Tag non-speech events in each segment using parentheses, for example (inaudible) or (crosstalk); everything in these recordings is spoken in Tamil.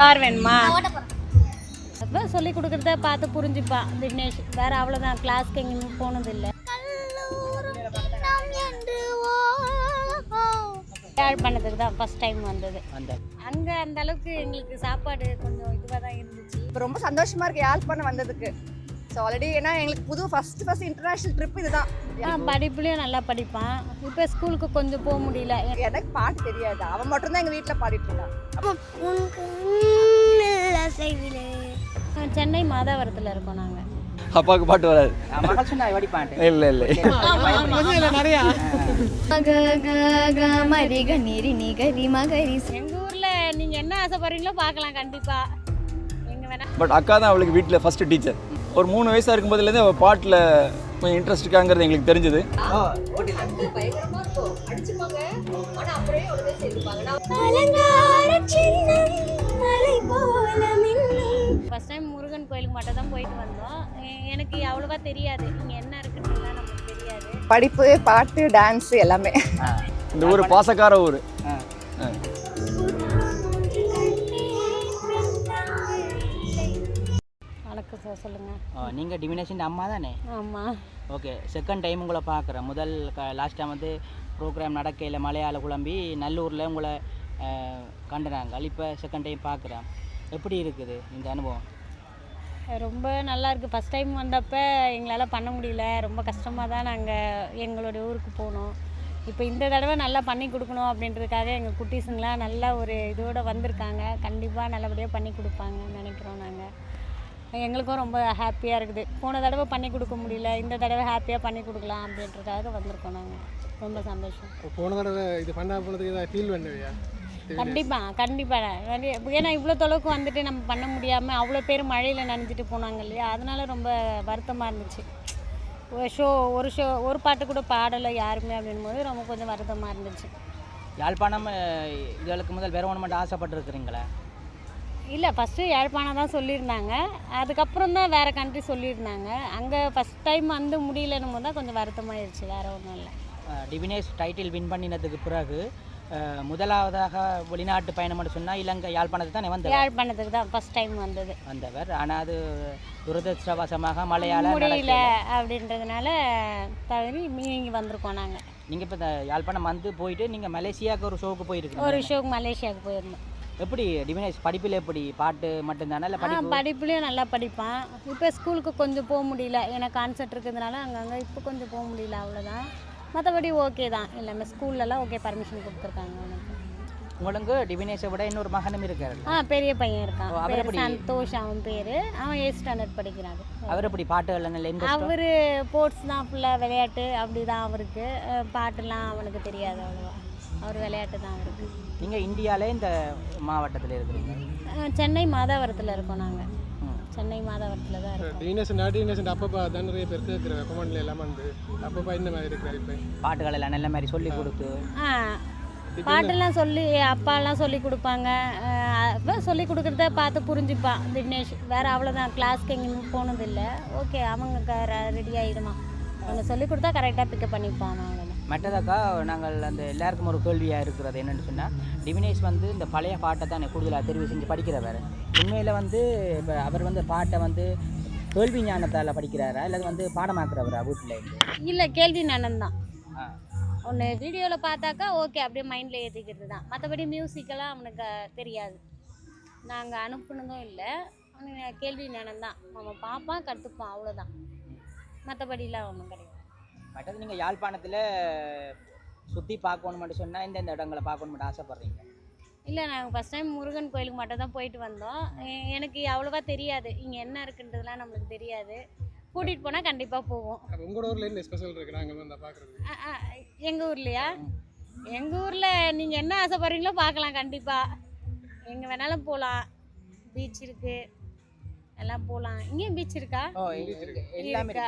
கார் வேணுமா? அதான் சொல்லி கொடுக்குறத பார்த்து புரிஞ்சுப்பான் தினேஷ். வேற அவ்வளோதான் கிளாஸ்க்கு எங்கேயும் போனதில்லை. யாழ்ப்பாணத்துக்கு தான் ஃபர்ஸ்ட் டைம் வந்தது. அந்த அங்கே அந்த அளவுக்கு எங்களுக்கு சாப்பாடு கொஞ்சம் இதுவாக தான் இருந்துச்சு. இப்போ ரொம்ப சந்தோஷமா இருக்கு யாழ்ப்பாணம் வந்ததுக்கு. ஸோ ஆல்ரெடி ஏன்னா எங்களுக்கு புது ஃபர்ஸ்ட் ஃபர்ஸ்ட் இன்டர்நேஷனல் ட்ரிப் இதுதான். ஆ படிப்புலேயும் நல்லா படிப்பான். இப்போ ஸ்கூலுக்கு கொஞ்சம் போக முடியல. எனக்கு பாட்டு தெரியாது. அவன் மட்டும்தான் எங்க வீட்டில் பாடிட்டு இருக்கான் ஆ, சென்னை மாதாவரத்தில் இருக்கோம் நாங்கள் அப்பாவுக்கு பாட்டு வராது. மகள் சொன்னா வடி பாட்டு இல்லை இல்லை. எங்கள் ஊரில் நீங்கள் என்ன ஆசைப்படுறீங்களோ பார்க்கலாம் கண்டிப்பாக எங்கே வேணா பட் அக்கா தான் அவளுக்கு வீட்டில் ஃபஸ்ட்டு டீச்சர் ஒரு மூணு வயசாக இருக்கும்போதுலேருந்து அவள் பாட்டில் கொஞ்சம் இன்ட்ரெஸ்ட் இருக்காங்கிறது எங்களுக்கு தெரிஞ்சது. ஃபர்ஸ்ட் டைம் முருகன் கோயிலுக்கு மட்டும் தான் போயிட்டு வந்தோம். எனக்கு அவ்வளோவா தெரியாது. இங்கே என்ன இருக்குன்றதுலாம் நமக்கு தெரியாது. படிப்பு பாட்டு டான்ஸ் எல்லாமே. இந்த ஊர் பாசக்கார ஊர். வணக்கம் சார் சொல்லுங்கள் ஓ, நீங்க டிமினேஷன் அம்மா தானே? ஆமாம் ஓகே செகண்ட் டைம் உங்களை பார்க்குறேன். முதல் லாஸ்ட் டைம் வந்து ப்ரோக்ராம் நடக்கையில் மலையாள குழம்பி நல்லூரில் உங்களை அஹ், கண்டுனாங்க. இப்போ செகண்ட் டைம் பார்க்குறேன். எப்படி இருக்குது இந்த அனுபவம்? ரொம்ப நல்லா இருக்குது ஃபஸ்ட் டைம் வந்தப்போ எங்களால் பண்ண முடியல. ரொம்ப கஷ்டமாக தான் நாங்கள் எங்களுடைய ஊருக்கு போனோம். இப்போ இந்த தடவை நல்லா பண்ணி கொடுக்கணும் அப்படின்றதுக்காக எங்கள் குட்டீஸுங்களாம் நல்ல ஒரு இதோடு வந்திருக்காங்க. கண்டிப்பாக நல்லபடியாக பண்ணி கொடுப்பாங்கன்னு நினைக்கிறோம் நாங்கள் எங்களுக்கும் ரொம்ப ஹாப்பியாக இருக்குது. போன தடவை பண்ணி கொடுக்க முடியல இந்த தடவை ஹாப்பியாக பண்ணி கொடுக்கலாம் அப்படின்றதுக்காக வந்திருக்கோம் நாங்கள் ரொம்ப சந்தோஷம். போன தடவை இது பண்ணா போனதுக்கு ஏதாவது ஃபீல் பண்ணுவியா கண்டிப்பாக கண்டிப்பாக ஏன்னா இவ்வளோ தொலைவுக்கு வந்துட்டு நம்ம பண்ண முடியாமல் அவ்வளோ பேர் மழையில் நனைஞ்சிட்டு போனாங்க இல்லையா? அதனால ரொம்ப வருத்தமாக இருந்துச்சு. ஒரு ஷோ ஒரு ஷோ ஒரு பாட்டு கூட பாடலை யாருமே அப்படின்னும் போது ரொம்ப கொஞ்சம் வருத்தமாக இருந்துச்சு. யாழ்ப்பாணம் அஹ், இதுகளுக்கு முதல் வேற ஒன்று மட்டும் ஆசைப்பட்டுருக்குறீங்களா? இல்லை ஃபஸ்ட்டு யாழ்ப்பாணம் தான் சொல்லியிருந்தாங்க. அதுக்கப்புறம் தான் வேறு கண்ட்ரி சொல்லியிருந்தாங்க. அங்கே ஃபஸ்ட் டைம் வந்து முடியலன்னும் போது தான் கொஞ்சம் வருத்தமாயிருச்சு வேறு ஒன்றும் இல்லை. டிவினேஸ் டைட்டில் வின் பண்ணினதுக்கு பிறகு முதலாவதாக வெளிநாட்டு பயணம்னு சொன்னால் இலங்கை யாழ்ப்பாணத்தை தான் வந்தவர்? யாழ்ப்பாணத்துக்கு தான் ஃபஸ்ட் டைம் வந்தது. வந்தவர். ஆனால் அது துரதிருஷ்டவசமாக மலையாள முடியல அப்படின்றதுனால தவறி இங்கே வந்திருக்கோம் நாங்கள் நீங்கள் இப்போ இந்த யாழ்ப்பாணம் வந்து போயிட்டு நீங்கள் மலேசியாவுக்கு ஒரு ஷோவுக்கு ஒரு போயிருக்கீங்க ஷோக்கு மலேசியாவுக்கு போயிருந்தோம். எப்படி டிவினேஸ் படிப்பில் எப்படி? பாட்டு மட்டும்தானே? இல்லை ஆ படிப்பு? படிப்புலேயும் நல்லா படிப்பான். இப்போ ஸ்கூலுக்கு கொஞ்சம் போக முடியல. ஏன்னா கான்செர்ட் இருக்கிறதுனால அங்கங்கே இப்போ கொஞ்சம் போக முடியல அவ்வளோதான். மற்றபடி ஓகே தான். எல்லாமே ஸ்கூல்லலாம் ஓகே பர்மிஷன் கொடுத்துருக்காங்க அவனுக்கு. உங்களுக்கு டிவினேஸை விட இன்னொரு மகனும் இருக்காரு. ஆ பெரிய பையன் இருக்கான். ஓ, அவர் பேர் எப்படி? சந்தோஷ் அவன் பேர். அவன் எயிட் ஸ்டாண்டர்ட் படிக்கிறான் அவர் எப்படி? பாட்டுகள் நல்ல இன்ட்ரெஸ்ட் அவர் ஸ்போர்ட்ஸ் தான் ஃபுல்லாக விளையாட்டு அப்படி தான் அவருக்கு. அஹ் பாட்டுலாம் அவனுக்கு தெரியாது அவ்வளோவா. அவர் விளையாட்டு தான் அவருக்கு நீங்கள் இந்தியாவிலே இந்த மாவட்டத்தில் இருக்கிறீங்க. சென்னை மாதாவரத்தில் இருக்கோம் நாங்கள். சென்னை மாதாவரத்தில் தான் இருக்கோம். டீனேஷன் டீனேஷன் அப்பப்பா தான் நிறைய பேர் கேட்குற கமெண்ட்ல எல்லாம் வந்து அப்பப்பா இந்த மாதிரி இருக்கிறார் இப்போ. பாட்டுகள் எல்லாம் நல்ல மாதிரி சொல்லி கொடுத்து. பாட்டெல்லாம் சொல்லி அப்பாலாம் சொல்லி கொடுப்பாங்க. அப்போ சொல்லி கொடுக்குறத பார்த்து புரிஞ்சுப்பான் தினேஷ். வேறு அவ்வளோதான் கிளாஸ்க்கு எங்கேயும் போனதில்லை. ஓகே அவங்க ரெடி ஆகிடுவான் அவங்க சொல்லி கொடுத்தா கரெக்டாக பிக்கப் பண்ணிப்பான் அவன் மற்றதாக்கா நாங்கள் அந்த எல்லாருக்கும் ஒரு கேள்வியாக இருக்கிறது என்னென்னு சொன்னால் டிவினேஷ் வந்து இந்த பழைய பாட்டை தான் கூடுதலாக தெரிவு செஞ்சு படிக்கிறவர் உண்மையில் வந்து இப்போ அவர் வந்து பாட்டை வந்து கேள்வி ஞானத்தால் படிக்கிறாரா? இல்லை வந்து பாடமாக்குறவரா வீட்டில் இல்லை கேள்வி நானன் தான். ஒன்று வீடியோவில் பார்த்தாக்கா ஓகே அப்படியே மைண்டில் ஏற்றிக்கிறது தான் மற்றபடி மியூசிக்கெல்லாம் அவனுக்கு தெரியாது. நாங்கள் அனுப்புனதும் இல்லை. அவனுக்கு கேள்வி நானன் தான். அவன் பார்ப்பான் கற்றுப்பான் அவ்வளோதான் மற்றபடிலாம் அவனும் கிடையாது. மற்றது நீங்கள் யாழ்ப்பாணத்தில் சுற்றி பார்க்கணுமென்னு சொன்னால் எந்தெந்த இடங்களை பார்க்கணுமென்னு ஆசைப்பட்றீங்க? இல்லை நாங்கள் ஃபஸ்ட் டைம் முருகன் கோயிலுக்கு மட்டும் தான் போயிட்டு வந்தோம். எனக்கு அவ்வளோவா தெரியாது. இங்கே என்ன இருக்குன்றதுலாம் நம்மளுக்கு தெரியாது. கூட்டிகிட்டு போனால் கண்டிப்பாக போவோம். அப்போ உங்களோட ஊரில் என்ன ஸ்பெஷல் இருக்கு? நாங்கள் வந்து பார்க்குறது எங்கள் ஊர்லையா? எங்கள் ஊரில் நீங்கள் என்ன ஆசைப்படுறீங்களோ பார்க்கலாம் கண்டிப்பாக எங்கே வேணாலும் போகலாம் பீச் இருக்குது எல்லாம் போகலாம் இங்கேயும் பீச் இருக்கா? எல்லாமே இருக்கா?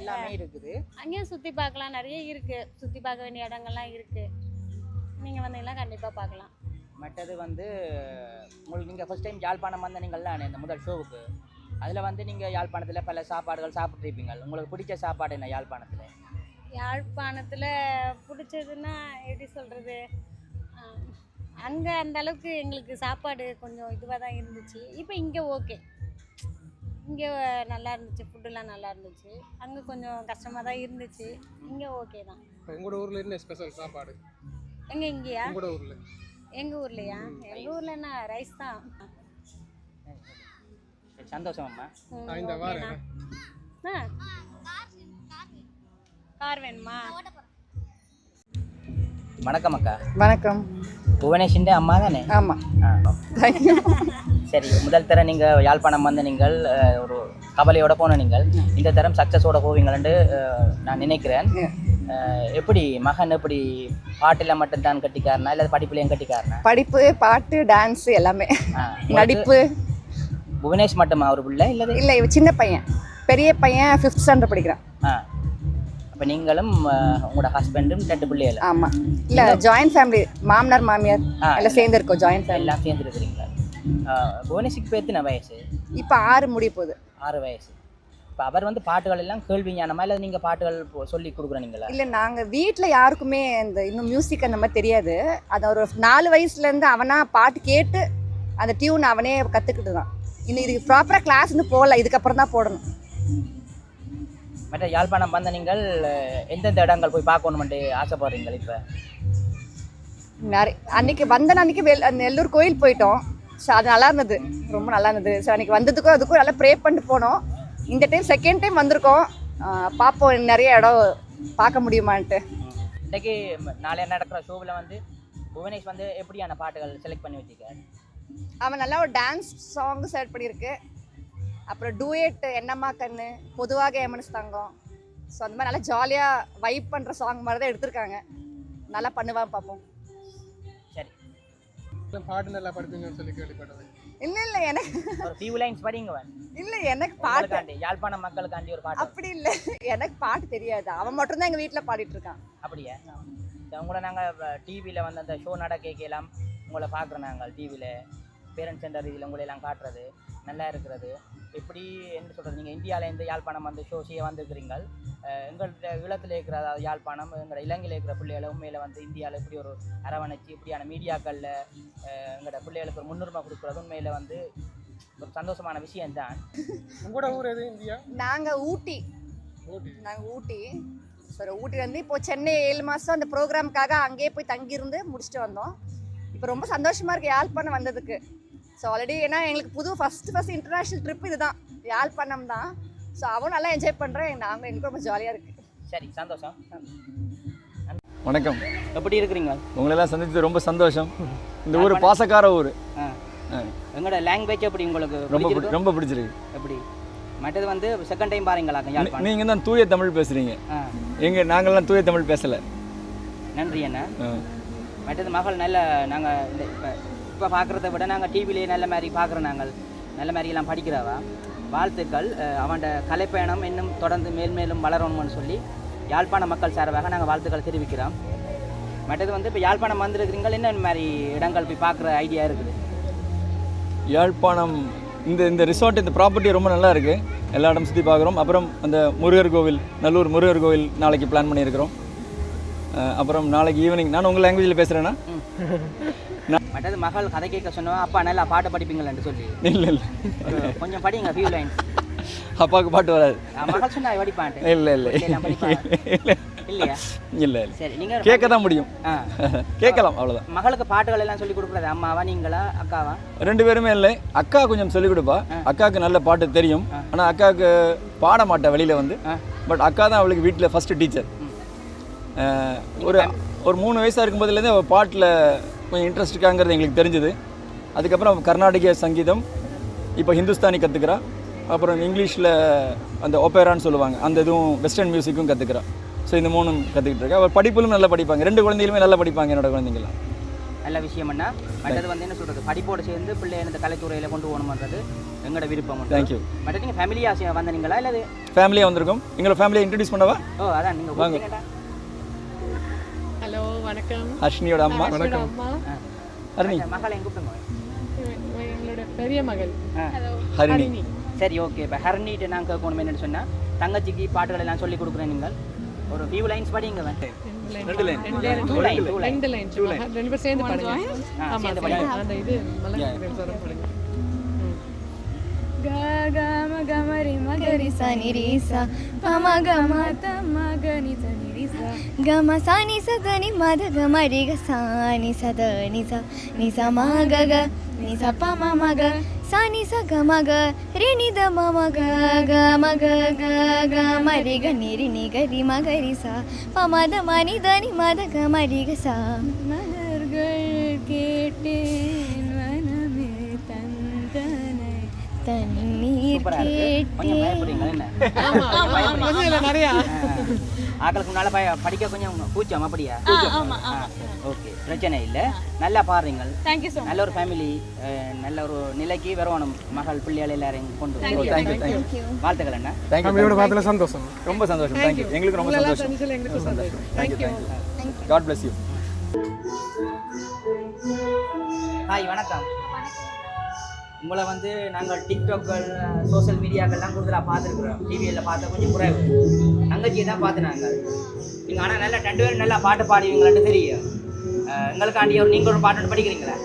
எல்லாமே இருக்குது. அங்கேயும் சுற்றி பார்க்கலாம். நிறைய இருக்குது சுற்றி பார்க்க வேண்டிய இடங்கள்லாம் இருக்குது நீங்கள் வந்தீங்கன்னா கண்டிப்பாக பார்க்கலாம். மற்றது வந்து உங்களுக்கு நீங்கள் ஃபர்ஸ்ட் டைம் யாழ்ப்பாணம் வந்த இந்த முதல் ஷோவுக்கு அதில் வந்து நீங்கள் யாழ்ப்பாணத்தில் பல சாப்பாடுகள் சாப்பிட்ருப்பீங்க உங்களுக்கு பிடிச்ச சாப்பாடு என்ன யாழ்ப்பாணத்தில்? யாழ்ப்பாணத்தில் பிடிச்சதுன்னா எப்படி சொல்கிறது அங்கே அந்த அளவுக்கு எங்களுக்கு சாப்பாடு கொஞ்சம் இதுவாக தான் இருந்துச்சு. இப்போ இங்கே ஓகே இங்கே நல்லா இருந்துச்சு ஃபுட்டுலாம் நல்லா இருந்துச்சு. அங்கே கொஞ்சம் கஷ்டமாக தான் இருந்துச்சு. இங்கே ஓகே தான். இப்போ உங்களோட ஊரில் என்ன ஸ்பெஷல் சாப்பாடு? எங்கே இங்கேயா? உங்களோட ஊரில். எங்கள் ஊர்லையா? எங்கள் ஊரில் என்ன ரைஸ் தான்? சந்தோஷம் அம்மா இந்த. வாரம் ஆ. கார் வேணுமா? வணக்கம் அக்கா. வணக்கம். புவனேஷிൻ്റെ அம்மா தானே? ஆமாம் சரி முதல் தரம் நீங்கள் யாழ்ப்பாணம் வந்த நீங்கள் ஒரு கவலையோட போன நீங்கள். இந்த தரம் சக்ஸஸோட போவீங்கள்னு நான் நினைக்கிறேன். எப்படி மகன் எப்படி பாட்டில் மட்டும்தான் கட்டிக்காரனா இல்லை படிப்புலையும் கட்டிக்காரனா? படிப்பு பாட்டு டான்ஸ் எல்லாமே. நடிப்பு. புவனேஷ் மட்டுமா ஒரு பிள்ளை இல்லை இல்லை சின்ன பையன். பெரிய பையன் ஃபிஃப்த் ஸ்டாண்டர்ட் படிக்கிறான். ஆ அப்போ நீங்களும் உங்களோட ஹஸ்பண்டும் ரெண்டு பிள்ளைகள் ஆமாம் இல்லை ஜாயின்ட் ஃபேமிலி மாமனார் மாமியார் எல்லாம் சேர்ந்து இருக்கோம் ஜாயின்ட் ஃபேமிலி எல்லாம் சேர்ந்துருக்கிறீங்களா? புவனேஷுக்கு இப்போ எத்தனை வயசு? இப்போ ஆறு முடிய போகுது. ஆறு வயசு. இப்போ அவர் வந்து பாட்டுகள் எல்லாம் கேள்வி ஞானமா இல்லை நீங்கள் பாட்டுகள் சொல்லி கொடுக்குறீங்களா? இல்லை நாங்கள் வீட்டில் யாருக்குமே இந்த இன்னும் மியூசிக் அந்த மாதிரி தெரியாது. அது ஒரு நாலு வயசுலேருந்து அவனா பாட்டு கேட்டு அந்த டியூன் அவனே கற்றுக்கிட்டு தான் இன்னும் இதுக்கு ப்ராப்பராக கிளாஸ் இன்னும் போகல இதுக்கப்புறம் தான் போடணும். மற்ற யாழ்ப்பாணம் வந்த நீங்கள் எந்தெந்த இடங்கள் போய் பார்க்கணுமெண்டு ஆசைப்படுறீங்க இப்போ? நிறைய அன்னைக்கு வந்த அன்னைக்கு அந்த நெல்லூர் கோயில் போயிட்டோம். ஸோ அது நல்லா இருந்தது. ரொம்ப நல்லா இருந்தது. ஸோ அன்னைக்கு வந்ததுக்கும் அதுக்கும் நல்லா ப்ரே பண்ணிட்டு போனோம். இந்த டைம் செகண்ட் டைம் வந்திருக்கோம். பார்ப்போம் நிறைய இடம் பார்க்க முடியுமான்ட்டு. இன்றைக்கு நாளைய நடக்கிற ஷோவில் வந்து புவனேஷ் வந்து எப்படியான பாட்டுகள் செலக்ட் பண்ணி வச்சிருக்காரு? அவன் நல்லா ஒரு டான்ஸ் சாங் செலக்ட் பண்ணியிருக்கு. அப்புறம் டூயட் என்னம்மா கண்ணு? பொதுவாக ஏமனஸ் தங்கம். ஸோ அந்த மாதிரி நல்லா ஜாலியாக வைப் பண்ணுற சாங் மாதிரி தான் எடுத்திருக்காங்க. நல்லா பண்ணுவான் பார்ப்போம் சரி. இல்லை பாட்டு நல்லா படிப்பீங்கன்னு சொல்லி கேள்விப்பட்டது. இல்லை இல்லை எனக்கு ஒரு ஃபியூ லைன்ஸ் படிங்க வேன் இல்லை எனக்கு பாட்டு யாழ்ப்பாணம் மக்களுக்காண்டி ஒரு பாட்டு. அப்படி இல்லை. எனக்கு பாட்டு தெரியாது. அவன் மட்டும்தான் எங்கள் வீட்டில் பாடிட்டு இருக்கான். அப்படியா? உங்களை நாங்கள் டிவியில் வந்து அந்த ஷோ நடக்கலாம் உங்களை பார்க்குறோம் நாங்கள் டிவியில் பேரண்ட்ஸ் சென்டர் இதில் உங்களை எல்லாம் காட்டுறது. நல்லா இருக்கிறது. எப்படி என்ன சொல்கிறது நீங்கள் இந்தியாவிலேருந்து யாழ்ப்பாணம் வந்து ஷோ செய்ய வந்திருக்கிறீங்க எங்கள்கிட்ட ஈழத்தில் இருக்கிற அதாவது யாழ்ப்பாணம் எங்களோட இலங்கையில் இருக்கிற பிள்ளைகளை உண்மையில் வந்து இந்தியாவில் இப்படி ஒரு அரவணைச்சு இப்படியான மீடியாக்களில் எங்களோட பிள்ளைகளுக்கு ஒரு முன்னுரிமை கொடுக்குறது உண்மையில் வந்து ஒரு சந்தோஷமான விஷயம்தான். உங்களோட ஊர் எது இந்தியா? நாங்கள் ஊட்டி. ஊட்டி. நாங்கள் ஊட்டி. சரி ஊட்டிலேருந்து இப்போ சென்னை ஏழு மாதம் அந்த ப்ரோக்ராமுக்காக அங்கேயே போய் தங்கியிருந்து முடிச்சுட்டு வந்தோம். இப்போ ரொம்ப சந்தோஷமாக இருக்குது யாழ்ப்பாணம் வந்ததுக்கு. ஸோ ஆல்ரெடி ஏன்னா எங்களுக்கு புது ஃபஸ்ட்டு ஃபஸ்ட் இன்டர்நேஷ்னல் ட்ரிப் இதுதான். யாழ்ப்பாணம் தான். ஸோ அவன் நல்லா என்ஜாய் பண்ணுறேன் நாங்கள் எங்களுக்கு ரொம்ப ஜாலியாக இருக்குது சரி சந்தோஷம். வணக்கம். எப்படி இருக்கிறீங்க? உங்களெல்லாம் சந்தித்தது ரொம்ப சந்தோஷம். இந்த ஊர் பாசக்கார ஊர். ஆ. ஆ. எங்களோட லாங்குவேஜ் எப்படி உங்களுக்கு ரொம்ப ரொம்ப பிடிச்சிருக்கு. எப்படி? மற்றது வந்து செகண்ட் டைம் யாழ்ப்பாணம்? நீங்கள் தான் தூய தமிழ் பேசுகிறீங்க ஆ. எங்க நாங்கள்லாம் தூய தமிழ் பேசலை. நன்றி அண்ணா. மற்றது மகள் நல்ல நாங்கள் இந்த இப்போ இப்போ பார்க்குறத விட நாங்கள் டிவிலேயே நல்ல மாதிரி பார்க்குறோம் நாங்கள். நல்ல மாதிரி எல்லாம் படிக்கிறவா? வாழ்த்துக்கள். அவன்ட கலைப்பயணம் இன்னும் தொடர்ந்து மேல் மேலும் வளரணும்னு சொல்லி யாழ்ப்பாண மக்கள் சார்பாக நாங்கள் வாழ்த்துக்கள் தெரிவிக்கிறோம். மற்றது வந்து இப்போ யாழ்ப்பாணம் வந்திருக்கிறீங்க என்ன மாதிரி இடங்கள் போய் பார்க்குற ஐடியா இருக்குது? யாழ்ப்பாணம் இந்த இந்த ரிசார்ட் இந்த ப்ராப்பர்ட்டி ரொம்ப நல்லா இருக்குது எல்லா இடம் சுற்றி பார்க்குறோம் அப்புறம் அந்த முருகர் கோவில் நல்லூர் முருகர் கோவில் நாளைக்கு பிளான் பண்ணியிருக்கிறோம். அப்புறம் நாளைக்கு ஈவினிங் நான் உங்கள் லாங்குவேஜில் பேசுகிறேன்னா மற்றது மகள் கதை கேட்க சொன்னவன் அப்பா நல்லா பாட்டு படிப்பீங்களேன்னு சொல்லி. இல்லை இல்லை. கொஞ்சம் படிங்க ஃபியூ லைன்ஸ் அப்பாவுக்கு பாட்டு வராது. மகள் சொன்னா படிப்பான்ட்டு. இல்லை இல்லை. இல்லையா? இல்லை இல்லை. சரி நீங்கள் கேட்க தான் முடியும். (laughs) கேட்கலாம் அவ்வளோதான் மகளுக்கு பாட்டுகள் எல்லாம் சொல்லி கொடுக்குறது அம்மாவா நீங்களா அக்காவா? ரெண்டு பேருமே இல்லை. அக்கா கொஞ்சம் சொல்லிக் கொடுப்பா. அக்காவுக்கு நல்ல பாட்டு தெரியும். ஆனால் அக்காவுக்கு பாட மாட்டா வெளியில் வந்து. பட் அக்கா தான் அவளுக்கு வீட்டில் ஃபஸ்ட்டு டீச்சர் ஒரு ஒரு மூணு வயசாக இருக்கும்போதுலேருந்தே அவள் பாட்டில் கொஞ்சம் இன்ட்ரெஸ்ட் இருக்காங்கிறது எங்களுக்கு தெரிஞ்சுது. அதுக்கப்புறம் கர்நாடக சங்கீதம் இப்போ ஹிந்துஸ்தானி கற்றுக்கிறா அப்புறம் இங்கிலீஷில் அந்த ஒப்பேரான்னு சொல்லுவாங்க. அந்த இதுவும் வெஸ்டர்ன் மியூசிக்கும் கற்றுக்கிறா ஸோ இந்த மூணும் கற்றுக்கிட்டு இருக்கா. அவள் படிப்பிலும் நல்லா படிப்பாங்க. ரெண்டு குழந்தைகளுமே நல்லா படிப்பாங்க என்னோட குழந்தைங்களாம் நல்ல விஷயம்னா மற்றது வந்து என்ன சொல்றது? படிப்போடு சேர்ந்து பிள்ளை இந்த கலைத்துறையில் கொண்டு போகணுன்றது எங்களோட விருப்பம். தேங்க்யூ மற்றது நீங்கள் ஃபேமிலியாக வந்தீங்களா இல்லை ஃபேமிலியாக வந்திருக்கோம். எங்களோட ஃபேமிலியை இன்ட்ரடியூஸ் பண்ணவா? ஓ அதான். நீங்கள் வாங்க. வணக்கம். ஹர்ஷினியோட அம்மா. அம்மா. ஹரிணி. எங்களோட பெரிய மகள். ஹரிணி. சரி ஓகே. இப்போ ஹர்னிட்டு நாங்கள் கேட்கணும் என்னன்னு சொன்னால் தங்கச்சிக்கு பாட்டுகள் எல்லாம் சொல்லி கொடுக்குறேன் நீங்கள். ஒரு ஃபியூ லைன்ஸ் படிங்க ரெண்டு line two line two line ரெண்டு லைன் ரெண்டு பேரும் சேர்ந்து பாடுங்க. ஆமா. அந்த இது மலர் சொல்ல பாடுங்க ಗ ಗ ಮ ಗ ಮ ರಿ ಮ ಗ ರಿ ಸ ನಿ ರಿ ಸ ಪ ಮ ಗ ಮ ತ ಮ ಗ ನಿ ಸ ನಿ ರಿ ಸ ಗ ಮ ಸ ನಿ ಸ ದ ನಿ ಮ ದ ಗ ಮ ರಿ ಗ ಸ ನಿ ಸ ದ ನಿ ಸ ನಿ ಸ ಮ ಗ ಗ ನಿ ಸ ಪ ಮ ಮ ಗ ಸ ನಿ ಸ ಗ ಮ ಗ ರಿ ನಿ ದ ಮ ಮ ಗ ಗ ಮ ಗ ಗ ಗ ಮ ರಿ ಗ ನಿ ರಿ ನಿ ಗ ರಿ ಮ ಗ ರಿ ಸ ಪ ಮ ದ ಮ ನಿ த ನಿ ಮ த க ம ரி க ச மலர்கள் கேட்டேன் நிறையா? ஆக்களுக்கு முன்னால பய படிக்க கொஞ்சம் கூச்சம் அப்படியா? ஓகே. பிரச்சனை இல்லை. நல்லா ஸோ நல்ல ஒரு ஃபேமிலி நல்ல ஒரு நிலைக்கு வரணும் மகள் பிள்ளைகள் எல்லாரையும் கொண்டு வாழ்த்துக்கள் என்ன பார்த்ததுல சந்தோஷம். ரொம்ப சந்தோஷம். தேங்க்யூ எங்களுக்கு ரொம்ப சந்தோஷம். Thank you God bless you hi வணக்கம். உங்களை வந்து நாங்கள் டிக்டாக்கள் சோஷியல் மீடியாக்கள்லாம் கூடுதலாக பார்த்துருக்குறோம். டிவியில் பார்த்த கொஞ்சம் குறைவு. தங்கச்சியை தான் பார்த்து நாங்கள் நீங்கள் ஆனால் நல்லா ரெண்டு பேரும் நல்லா பாட்டு பாடுவீங்களான்னு தெரியும். எங்களுக்காண்டி ஒரு நீங்கள் ஒரு பாட்டு ஒன்று படிக்கிறீங்களா?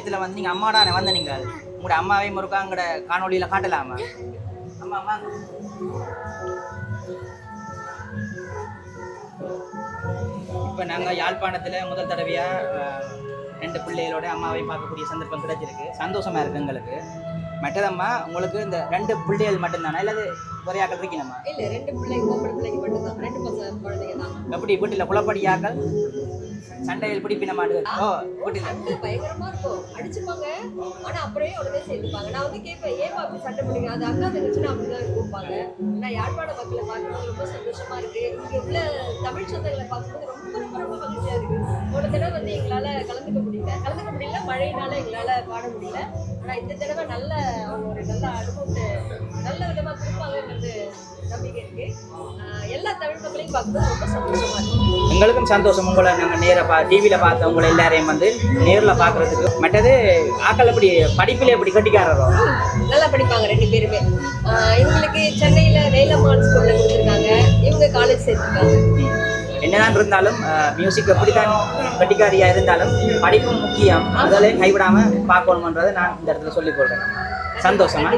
சமயத்தில் வந்து நீங்கள் அம்மாடான வந்த நீங்கள் உங்களோட அம்மாவையும் முறுக்கா உங்களோட காணொலியில் காட்டலாமா? அம்மா அம்மா. இப்போ நாங்கள் யாழ்ப்பாணத்தில் முதல் தடவையாக ரெண்டு பிள்ளைகளோட அம்மாவை பார்க்கக்கூடிய சந்தர்ப்பம் கிடைச்சிருக்கு. சந்தோஷமா இருக்கு எங்களுக்கு. மற்றதம்மா உங்களுக்கு இந்த ரெண்டு பிள்ளைகள் மட்டும்தானா? இல்லாது ஒரே ஆக்கள் இருக்கணுமா? இல்ல ரெண்டு பிள்ளைங்க பிள்ளைங்க மட்டும்தான். ரெண்டு பசங்க குழந்தைங்க தான். எப்படி வீட்டில் குளப்படி ஆக்கள் சண்டையில் பிடிப்பின மாடு ஓ பயங்கரமா இருக்கும். அடிச்சுப்பாங்க. ஆனா அப்புறம் உடனே சேர்த்துப்பாங்க நான் வந்து கேட்பேன் ஏன் அப்படி சண்டை பிடிங்க அது அக்கா தங்கச்சின்னு அப்படிதான் கூப்பாங்க நான் யாழ்ப்பாண மக்களை பார்க்கும்போது ரொம்ப சந்தோஷமா இருக்கு. இங்க உள்ள தமிழ் சொந்தங்களை பார்க்கும்போது ரொம்ப ரொம்ப ரொம்ப மகிழ்ச்சியா இருக்கு. ஒரு தடவை வந்து எங்களால கலந்துக்க முடியல. கலந்துக்க முடியல. மழையினால எங்களால பாட முடியல. ஆனா இந்த தடவை நல்ல அவங்க ஒரு நல்ல அனுபவத்தை நல்ல விதமா கொடுப்பாங்கன்றது நம்பிக்கை இருக்கு. எல்லா தமிழ் மக்களையும் பார்க்கும்போது ரொம்ப சந்தோஷமா இருக்கு. எங்களுக்கும் சந்தோஷம். உங்களை நாங்கள் நேராக பா டிவியில் பார்த்த உங்களை எல்லாரையும் வந்து நேரில் பார்க்குறதுக்கு மற்றது ஆக்கள் எப்படி படிப்பில் எப்படி கட்டிக்காரரோ? நல்லா படிப்பாங்க ரெண்டு பேருமே. இவங்களுக்கு சென்னையில வேலம்மாள் ஸ்கூல்ல கொடுத்துருக்காங்க. இவங்க காலேஜ் சேர்த்துருக்காங்க. என்னதான் இருந்தாலும் மியூசிக் எப்படித்தான் கட்டிக்காரியாக இருந்தாலும் படிப்பும் முக்கியம். அதில் கைவிடாமல் பார்க்கணுமன்றதை நான் இந்த இடத்துல சொல்லிக் கொள்கிறேன் சந்தோஷமா?